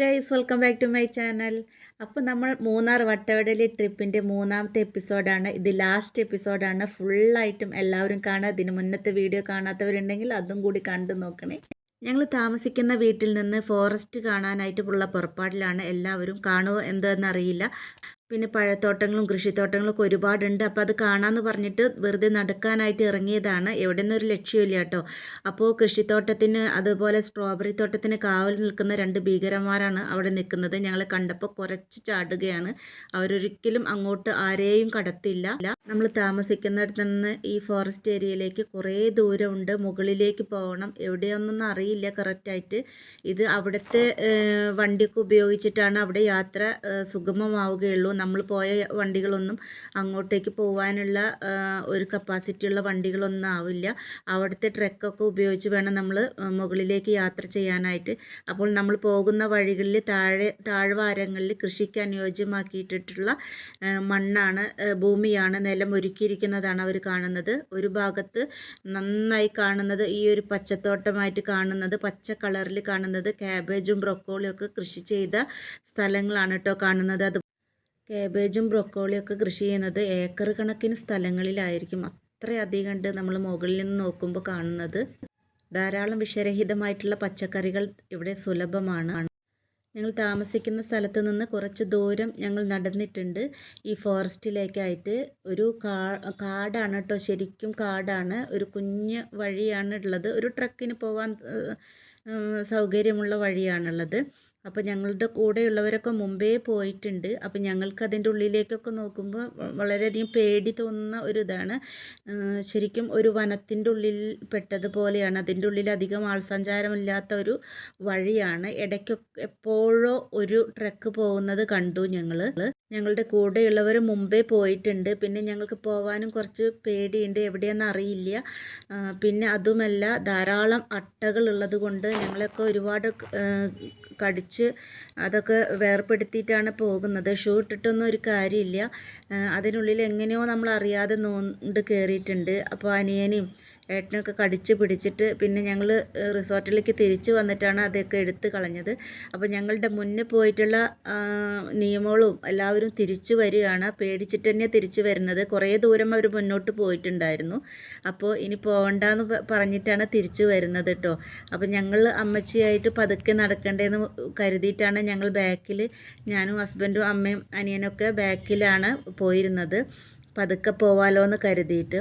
Guys welcome back to my channel അപ്പോൾ നമ്മൾ മൂന്നാർ വട്ടവടലി ട്രിപ്പിന്റെ മൂന്നാമത്തെ എപ്പിസോഡാണ്. ഇത് ലാസ്റ്റ് എപ്പിസോഡാണ്. ഫുള്ളായിട്ടും എല്ലാവരും കാണുക. ഇതിന് മുന്നത്തെ വീഡിയോ കാണാത്തവരുണ്ടെങ്കിൽ അതും കൂടി കണ്ടു നോക്കണേ. ഞങ്ങൾ താമസിക്കുന്ന വീട്ടിൽ നിന്ന് ഫോറസ്റ്റ് കാണാനായിട്ട് ഉള്ള പുറപ്പാടിലാണ്. എല്ലാവരും കാണുമോ എന്താണെന്നറിയില്ല പിന്നെ പഴത്തോട്ടങ്ങളും കൃഷിത്തോട്ടങ്ങളും ഒക്കെ ഒരുപാടുണ്ട്. അപ്പോൾ അത് കാണാമെന്ന് പറഞ്ഞിട്ട് വെറുതെ നടക്കാനായിട്ട് ഇറങ്ങിയതാണ്. എവിടെ നിന്നൊരു ലക്ഷ്യമില്ല കേട്ടോ. അപ്പോൾ കൃഷിത്തോട്ടത്തിന് അതുപോലെ സ്ട്രോബെറി തോട്ടത്തിന് കാവൽ നിൽക്കുന്ന രണ്ട് ഭീകരന്മാരാണ് അവിടെ നിൽക്കുന്നത്. ഞങ്ങൾ കണ്ടപ്പോൾ കുറച്ച് ചാടുകയാണ്. അവരൊരിക്കലും അങ്ങോട്ട് ആരെയും കടത്തില്ല. നമ്മൾ താമസിക്കുന്നിടത്ത് നിന്ന് ഈ ഫോറസ്റ്റ് ഏരിയയിലേക്ക് കുറേ ദൂരമുണ്ട്. മുകളിലേക്ക് പോകണം. എവിടെയൊന്നും അറിയില്ല കറക്റ്റായിട്ട് ഇത് അവിടുത്തെ വണ്ടിയൊക്കെ ഉപയോഗിച്ചിട്ടാണ് അവിടെ യാത്ര സുഗമമാവുകയുള്ളൂ. നമ്മൾ പോയ വണ്ടികളൊന്നും അങ്ങോട്ടേക്ക് പോകാനുള്ള ഒരു കപ്പാസിറ്റി ഉള്ള വണ്ടികളൊന്നും ആവില്ല. അവിടുത്തെ ട്രക്കൊക്കെ ഉപയോഗിച്ച് വേണം നമ്മൾ മുകളിലേക്ക് യാത്ര ചെയ്യാനായിട്ട്. അപ്പോൾ നമ്മൾ പോകുന്ന വഴികളിൽ താഴെ താഴ്വാരങ്ങളിൽ കൃഷിക്ക് അനുയോജ്യമാക്കിയിട്ടിട്ടുള്ള മണ്ണാണ് ഭൂമിയാണ് നിലം ഒരുക്കിയിരിക്കുന്നതാണ് അവർ കാണുന്നത്. ഒരു ഭാഗത്ത് നന്നായി കാണുന്നത് ഈ ഒരു പച്ചത്തോട്ടമായിട്ട് കാണുന്നത് പച്ച കളറിൽ കാണുന്നത് ക്യാബേജും ബ്രൊക്കോളിയും ഒക്കെ കൃഷി ചെയ്ത സ്ഥലങ്ങളാണ് കേട്ടോ കാണുന്നത്. അത് കാബേജും ബ്രൊക്കോളിയൊക്കെ കൃഷി ചെയ്യുന്നത് ഏക്കർ കണക്കിന് സ്ഥലങ്ങളിലായിരിക്കും. അത്രയധികം ഉണ്ട് നമ്മൾ മുകളിൽ നിന്ന് നോക്കുമ്പോൾ കാണുന്നത്. ധാരാളം വിഷരഹിതമായിട്ടുള്ള പച്ചക്കറികൾ ഇവിടെ സുലഭമാണ്. ഞങ്ങൾ താമസിക്കുന്ന സ്ഥലത്ത് നിന്ന് കുറച്ച് ദൂരം ഞങ്ങൾ നടന്നിട്ടുണ്ട്. ഈ ഫോറസ്റ്റിലേക്കായിട്ട് ഒരു കാ കാടാണ് കേട്ടോ. ശരിക്കും കാടാണ്. ഒരു കുഞ്ഞ് വഴിയാണ് ഉള്ളത് ഒരു ട്രക്കിന് പോകാൻ സൗകര്യമുള്ള വഴിയാണുള്ളത്. അപ്പോൾ ഞങ്ങളുടെ കൂടെയുള്ളവരൊക്കെ മുമ്പേ പോയിട്ടുണ്ട്. അപ്പോൾ ഞങ്ങൾക്ക് അതിന്റെ ഉള്ളിലേക്കൊക്കെ നോക്കുമ്പോൾ വളരെയധികം പേടി തോന്നുന്ന ഒരു ഇതാണ് ശരിക്കും ഒരു വനത്തിന്റെ ഉള്ളിൽ പെട്ടതുപോലെയാണ് അതിന്റെ ഉള്ളിൽ അധികം ആൾസഞ്ചാരമില്ലാത്ത ഒരു വഴിയാണ്. ഇടയ്ക്കൊക്കെ എപ്പോഴോ ഒരു ട്രക്ക് പോകുന്നത് കണ്ടു ഞങ്ങൾ ഞങ്ങളുടെ കൂടെയുള്ളവർ മുമ്പേ പോയിട്ടുണ്ട്. പിന്നെ ഞങ്ങൾക്ക് പോകാനും കുറച്ച് പേടിയുണ്ട്. എവിടെയെന്ന് അറിയില്ല. പിന്നെ അതുമല്ല ധാരാളം അട്ടകൾ ഉള്ളത് കൊണ്ട് ഞങ്ങളൊക്കെ ഒരുപാട് കടിച്ച് അതൊക്കെ വേർപ്പെടുത്തിയിട്ടാണ് പോകുന്നത്. ഷൂ ഇട്ടിട്ടൊന്നും ഒരു കാര്യമില്ല. അതിനുള്ളിൽ എങ്ങനെയോ നമ്മൾ അറിയാതെ നോണ്ട് കയറിയിട്ടുണ്ട് അപ്പോൾ അനിയനെയും ഏട്ടനൊക്കെ കടിച്ച് പിടിച്ചിട്ട് പിന്നെ ഞങ്ങൾ റിസോർട്ടിലേക്ക് തിരിച്ചു വന്നിട്ടാണ് അതൊക്കെ എടുത്ത് കളഞ്ഞത്. അപ്പോൾ ഞങ്ങളുടെ മുന്നേ പോയിട്ടുള്ള നിയമങ്ങളും എല്ലാവരും തിരിച്ചു വരികയാണ്. പേടിച്ചിട്ട് തന്നെ തിരിച്ചു വരുന്നത്. കുറേ ദൂരം അവർ മുന്നോട്ട് പോയിട്ടുണ്ടായിരുന്നു. അപ്പോൾ ഇനി പോകണ്ടെന്ന് പറഞ്ഞിട്ടാണ് തിരിച്ചു വരുന്നത് കേട്ടോ അപ്പോൾ ഞങ്ങൾ അമ്മച്ചിയായിട്ട് പതുക്കെ നടക്കേണ്ടതെന്ന് കരുതിയിട്ടാണ് ഞങ്ങൾ ബാക്കിൽ ഞാനും ഹസ്ബൻഡും അമ്മയും അനിയനൊക്കെ ബാക്കിലാണ് പോയിരുന്നത്. പതുക്കെ പോവാലോ എന്ന് കരുതിയിട്ട്.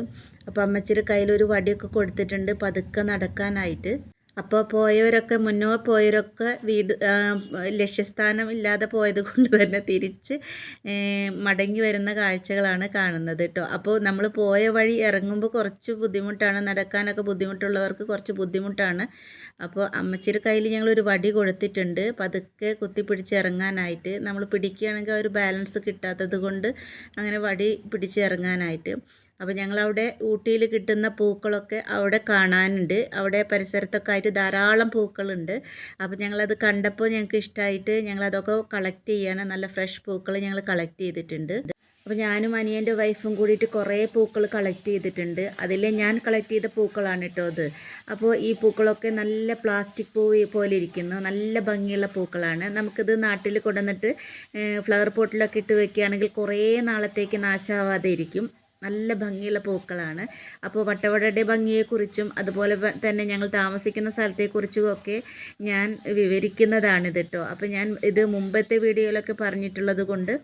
അപ്പോൾ അമ്മച്ചിയുടെ കയ്യിലൊരു വടിയൊക്കെ കൊടുത്തിട്ടുണ്ട്. പതുക്കെ നടക്കാനായിട്ട്. അപ്പോൾ പോയവരൊക്കെ മുന്നോ പോയവരൊക്കെ വീട് ലക്ഷ്യസ്ഥാനം ഇല്ലാതെ പോയത് കൊണ്ട് തന്നെ തിരിച്ച് മടങ്ങി വരുന്ന കാഴ്ചകളാണ് കാണുന്നത് കേട്ടോ. അപ്പോൾ നമ്മൾ പോയ വഴി ഇറങ്ങുമ്പോൾ കുറച്ച് ബുദ്ധിമുട്ടാണ് നടക്കാനൊക്കെ ബുദ്ധിമുട്ടുള്ളവർക്ക് കുറച്ച് ബുദ്ധിമുട്ടാണ്. അപ്പോൾ അമ്മച്ചിരി കയ്യിൽ ഒരു വടി കൊടുത്തിട്ടുണ്ട്. പതുക്കെ കുത്തിപ്പിടിച്ച് ഇറങ്ങാനായിട്ട്. നമ്മൾ പിടിക്കുകയാണെങ്കിൽ ആ ഒരു ബാലൻസ് കിട്ടാത്തത് കൊണ്ട് അങ്ങനെ വടി പിടിച്ച് ഇറങ്ങാനായിട്ട്. അപ്പോൾ ഞങ്ങളവിടെ ഊട്ടിയിൽ കിട്ടുന്ന പൂക്കളൊക്കെ അവിടെ കാണാനുണ്ട്. അവിടെ പരിസരത്തൊക്കെ ആയിട്ട് ധാരാളം പൂക്കളുണ്ട്. അപ്പോൾ ഞങ്ങളത് കണ്ടപ്പോൾ ഞങ്ങൾക്ക് ഇഷ്ടമായിട്ട് ഞങ്ങളതൊക്കെ കളക്ട് ചെയ്യാണ്. നല്ല ഫ്രഷ് പൂക്കൾ ഞങ്ങൾ കളക്ട് ചെയ്തിട്ടുണ്ട്. അപ്പോൾ ഞാനും അനിയന്റെ വൈഫും കൂടിയിട്ട് കുറേ പൂക്കൾ കളക്ട് ചെയ്തിട്ടുണ്ട്. അതിൽ ഞാൻ കളക്ട് ചെയ്ത പൂക്കളാണ് കേട്ടോ അത്. അപ്പോൾ ഈ പൂക്കളൊക്കെ നല്ല പ്ലാസ്റ്റിക് പൂ പോലെ ഇരിക്കുന്നു. നല്ല ഭംഗിയുള്ള പൂക്കളാണ്. നമുക്കിത് നാട്ടിൽ കൊണ്ടുവന്നിട്ട് ഫ്ലവർ പോട്ടിലൊക്കെ ഇട്ട് വെക്കുകയാണെങ്കിൽ കുറേ നാളത്തേക്ക് നാശാവാതെ ഇരിക്കും. നല്ല ഭംഗിയുള്ള പൂക്കളാണ്. അപ്പോൾ വട്ടവടയുടെ ഭംഗിയെക്കുറിച്ചും അതുപോലെ തന്നെ ഞങ്ങൾ താമസിക്കുന്ന സ്ഥലത്തെക്കുറിച്ചും ഒക്കെ ഞാൻ വിവരിക്കുന്നതാണിത് കേട്ടോ അപ്പോൾ ഞാൻ ഇത് മുമ്പത്തെ വീഡിയോയിലൊക്കെ പറഞ്ഞിട്ടുള്ളത് കൊണ്ട്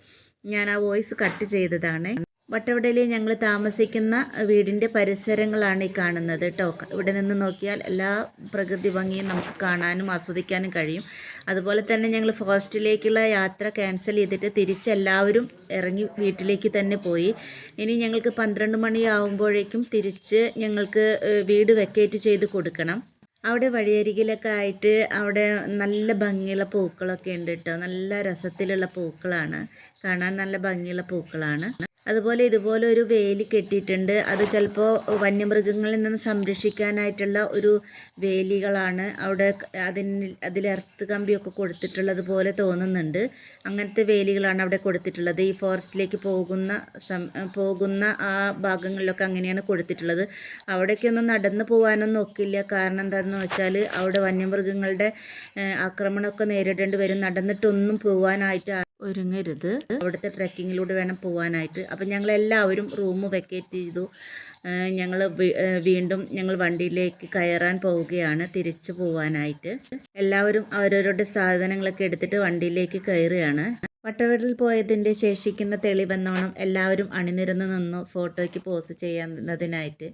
ഞാൻ ആ വോയിസ് കട്ട് ചെയ്തതാണ്. വട്ടവടയിൽ ഞങ്ങൾ താമസിക്കുന്ന വീടിന്റെ പരിസരങ്ങളാണ് ഈ കാണുന്നത് കേട്ടോ ഇവിടെ നിന്ന് നോക്കിയാൽ എല്ലാ പ്രകൃതി ഭംഗിയും നമുക്ക് കാണാനും ആസ്വദിക്കാനും കഴിയും. അതുപോലെ തന്നെ ഞങ്ങൾ ഫോറസ്റ്റിലേക്കുള്ള യാത്ര ക്യാൻസൽ ചെയ്തിട്ട് തിരിച്ചെല്ലാവരും ഇറങ്ങി വീട്ടിലേക്ക് തന്നെ പോയി. ഇനി ഞങ്ങൾക്ക് പന്ത്രണ്ട് മണിയാവുമ്പോഴേക്കും തിരിച്ച് ഞങ്ങൾക്ക് വീട് വെക്കേറ്റ് ചെയ്ത് കൊടുക്കണം. അവിടെ വഴിയരികിലൊക്കെ ആയിട്ട് അവിടെ നല്ല ഭംഗിയുള്ള പൂക്കളൊക്കെ ഉണ്ട് കേട്ടോ നല്ല രസത്തിലുള്ള പൂക്കളാണ്. കാണാൻ നല്ല ഭംഗിയുള്ള പൂക്കളാണ്. അതുപോലെ ഇതുപോലെ ഒരു വേലി കെട്ടിയിട്ടുണ്ട്. അത് ചിലപ്പോൾ വന്യമൃഗങ്ങളിൽ നിന്ന് സംരക്ഷിക്കാനായിട്ടുള്ള ഒരു വേലികളാണ് അവിടെ അതിന് അതിൽ എർത്ത് കമ്പിയൊക്കെ കൊടുത്തിട്ടുള്ളത് പോലെ തോന്നുന്നുണ്ട്. അങ്ങനത്തെ വേലികളാണ് അവിടെ കൊടുത്തിട്ടുള്ളത്. ഈ ഫോറസ്റ്റിലേക്ക് പോകുന്ന പോകുന്ന ആ ഭാഗങ്ങളിലൊക്കെ അങ്ങനെയാണ് കൊടുത്തിട്ടുള്ളത്. അവിടേക്കൊന്നും നടന്നു പോകാനൊന്നും ഒക്കില്ല. കാരണം എന്താണെന്ന് വെച്ചാൽ അവിടെ വന്യമൃഗങ്ങളുടെ ആക്രമണമൊക്കെ നേരിടേണ്ടി വരും. നടന്നിട്ടൊന്നും പോകാനായിട്ട് ഒരുങ്ങരുത്. അവിടുത്തെ ട്രക്കിങ്ങിലൂടെ വേണം പോകാനായിട്ട് അപ്പം ഞങ്ങൾ എല്ലാവരും റൂം വെക്കേറ്റ് ചെയ്തു. ഞങ്ങൾ വീണ്ടും ഞങ്ങൾ വണ്ടിയിലേക്ക് കയറാൻ പോവുകയാണ് തിരിച്ചു പോവാനായിട്ട്. എല്ലാവരും അവരവരുടെ സാധനങ്ങളൊക്കെ എടുത്തിട്ട് വണ്ടിയിലേക്ക് കയറുകയാണ്. വട്ടവടലിൽ പോയതിന്റെ ശേഷിക്കുന്ന തെളിവെന്നോണം എല്ലാവരും അണിനിരന്ന് നിന്നു ഫോട്ടോയ്ക്ക് പോസ് ചെയ്യുന്നതിനായിട്ട്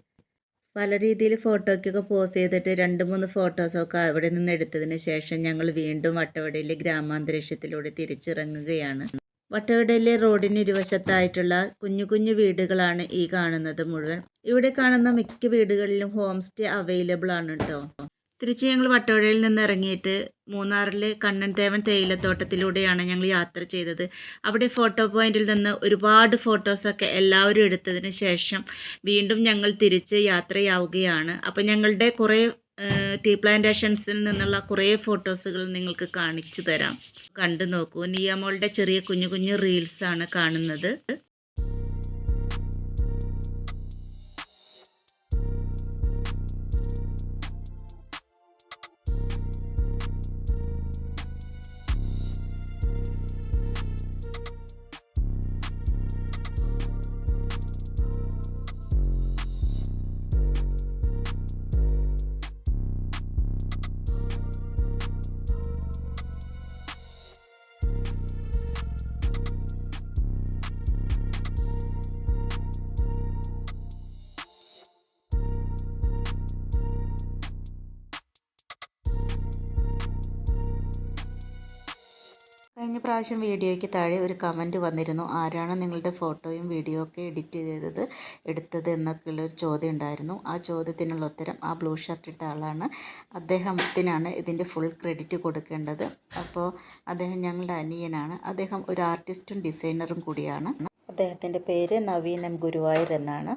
പല രീതിയിൽ ഫോട്ടോയ്ക്കൊക്കെ പോസ്റ്റ് ചെയ്തിട്ട് രണ്ട് മൂന്ന് ഫോട്ടോസൊക്കെ അവിടെ നിന്ന് എടുത്തതിന് ശേഷം ഞങ്ങൾ വീണ്ടും വട്ടവടയിലെ ഗ്രാമാന്തരീക്ഷത്തിലൂടെ തിരിച്ചിറങ്ങുകയാണ്. വട്ടവടയിലെ റോഡിന് ഇരുവശത്തായിട്ടുള്ള കുഞ്ഞു കുഞ്ഞു വീടുകളാണ് ഈ കാണുന്നത് മുഴുവൻ. ഇവിടെ കാണുന്ന മിക്ക വീടുകളിലും ഹോം സ്റ്റേ അവൈലബിൾ ആണ് കേട്ടോ തിരിച്ച് ഞങ്ങൾ വട്ടവഴയിൽ നിന്ന് ഇറങ്ങിയിട്ട് മൂന്നാറിലെ കണ്ണൻ തേവൻ തേയിലത്തോട്ടത്തിലൂടെയാണ് ഞങ്ങൾ യാത്ര ചെയ്തത്. അവിടെ ഫോട്ടോ പോയിന്റിൽ നിന്ന് ഒരുപാട് ഫോട്ടോസൊക്കെ എല്ലാവരും എടുത്തതിന് ശേഷം വീണ്ടും ഞങ്ങൾ തിരിച്ച് യാത്രയാവുകയാണ്. അപ്പോൾ ഞങ്ങളുടെ കുറേ ടീ പ്ലാന്റേഷൻസിൽ നിന്നുള്ള കുറേ ഫോട്ടോസുകൾ നിങ്ങൾക്ക് കാണിച്ചു തരാം. കണ്ടു നോക്കൂ. നിയമോളുടെ ചെറിയ കുഞ്ഞു കുഞ്ഞു റീൽസാണ് കാണുന്നത്. കഴിഞ്ഞ പ്രാവശ്യം വീഡിയോയ്ക്ക് താഴെ ഒരു കമന്റ് വന്നിരുന്നു. ആരാണ് നിങ്ങളുടെ ഫോട്ടോയും വീഡിയോ ഒക്കെ എഡിറ്റ് ചെയ്തത് എടുത്തത് എന്നൊക്കെയുള്ള ഒരു ചോദ്യം ഉണ്ടായിരുന്നു. ആ ചോദ്യത്തിനുള്ള ഉത്തരം ആ ബ്ലൂ ഷർട്ട് ഇട്ട ആളാണ്. അദ്ദേഹത്തിനാണ് ഇതിന്റെ ഫുൾ ക്രെഡിറ്റ് കൊടുക്കേണ്ടത്. അപ്പോൾ അദ്ദേഹം ഞങ്ങളുടെ അനിയനാണ്. അദ്ദേഹം ഒരു ആർട്ടിസ്റ്റും ഡിസൈനറും കൂടിയാണ്. അദ്ദേഹത്തിന്റെ പേര് നവീൻ എം ഗുരുവായൂർ എന്നാണ്.